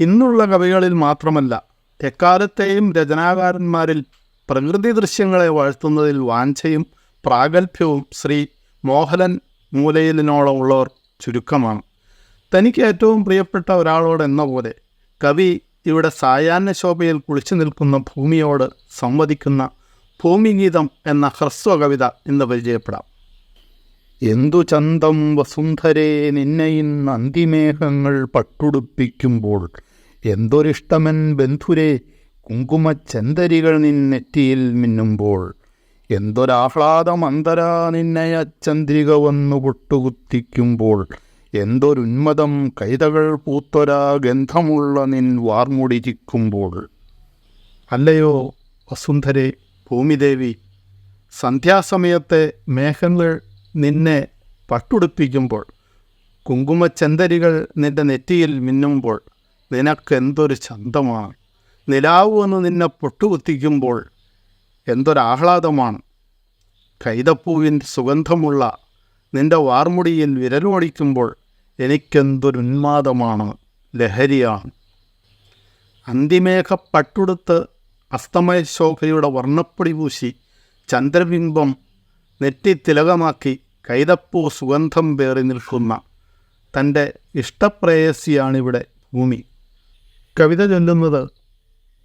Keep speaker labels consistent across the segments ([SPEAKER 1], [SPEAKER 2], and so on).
[SPEAKER 1] ഇന്നുള്ള കവികളിൽ മാത്രമല്ല എക്കാലത്തെയും രചനാകാരന്മാരിൽ പ്രകൃതി ദൃശ്യങ്ങളെ വാഴ്ത്തുന്നതിൽ വാഞ്ചയും പ്രാഗൽഭ്യവും ശ്രീ മോഹനൻ മൂലയിലിനോളം ഉള്ളവർ ചുരുക്കമാണ്. തനിക്ക് ഏറ്റവും പ്രിയപ്പെട്ട ഒരാളോട് എന്ന പോലെ കവി ഇവിടെ സായാഹ്ന ശോഭയിൽ കുളിച്ചു നിൽക്കുന്ന ഭൂമിയോട് സംവദിക്കുന്ന ഭൂമിഗീതം എന്ന ഹ്രസ്വ കവിത ഇന്ന് പരിചയപ്പെടാം. എന്തു ചന്തം വസുന്ധരേ നിന്നെ ഇന്ന് പട്ടുടുപ്പിക്കുമ്പോൾ എന്തൊരിഷ്ടമൻ ബന്ധുരേ കുങ്കുമച്ചെന്തരികൾ നിന്നെറ്റിയിൽ മിന്നുമ്പോൾ. എന്തൊരാഹ്ലാദമന്തരാ നിന്നെ അച്ചന്ദ്രിക വന്നു പൊട്ടുകുത്തിക്കുമ്പോൾ. എന്തൊരുന്മതം കൈതകൾ പൂത്തൊരാ ഗന്ധമുള്ള നിൻ വാർമുടി ചിക്കുമ്പോൾ അല്ലയോ വസുന്ധരെ ഭൂമിദേവി സന്ധ്യാസമയത്തെ മേഘങ്ങൾ നിന്നെ പട്ടുടുപ്പിക്കുമ്പോൾ. കുങ്കുമച്ചെന്തരികൾ നിന്റെ നെറ്റിയിൽ മിന്നുമ്പോൾ. നിനക്കെന്തൊരു ചന്തമാണ്? നിലാവ് വന്ന് നിന്നെ പൊട്ടുകുത്തിക്കുമ്പോൾ എന്തൊരാഹ്ലാദമാണ് കൈതപ്പൂവിൻ സുഗന്ധമുള്ള നിന്റെ വാർമുടിയിൽ വിരലോടിക്കുമ്പോൾ എനിക്കെന്തൊരുന്മാദമാണ് ലഹരിയാണ് അന്തിമേഘ പട്ടുടുത്ത് അസ്തമയ ശോഭയുടെ വർണപ്പൊടി പൂശി ചന്ദ്രബിംബം നെറ്റി തിലകമാക്കി കൈതപ്പൂ സുഗന്ധം പേറി നിൽക്കുന്ന തന്റെ ഇഷ്ടപ്രേയസിയാണിവിടെ ഭൂമി. കവിത ചൊല്ലുന്നത്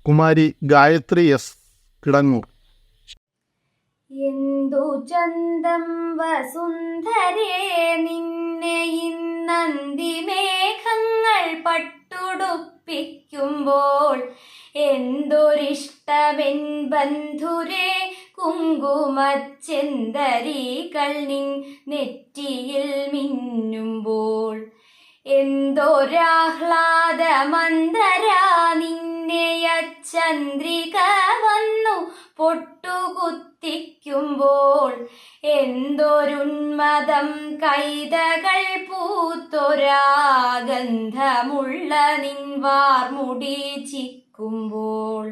[SPEAKER 1] കുമാരി ഗായത്രി എസ് കിടങ്ങൂർ.
[SPEAKER 2] എന്തു ചന്തം വസുന്ധരേ നിന്നെ ഇന്നന്തിമേഘങ്ങൾ പട്ടുടുപ്പിക്കുമ്പോൾ എന്തൊരിഷ്ടമെൻ ബന്ധുരേ കുങ്കുമച്ചെന്തരീകൾ നിൻ നെറ്റിയിൽ മിന്നുമ്പോൾ. എന്തൊരാഹ്ലാദമന്തരാ നിന്നെ അച്ചന്ദ്രിക വന്നു പൊട്ടുകുത്തിക്കുമ്പോൾ എന്തൊരുന്മതം കൈതകൾ പൂത്തൊരാഗന്ധമുള്ള നിൻ വാർമുടി ചിക്കുമ്പോൾ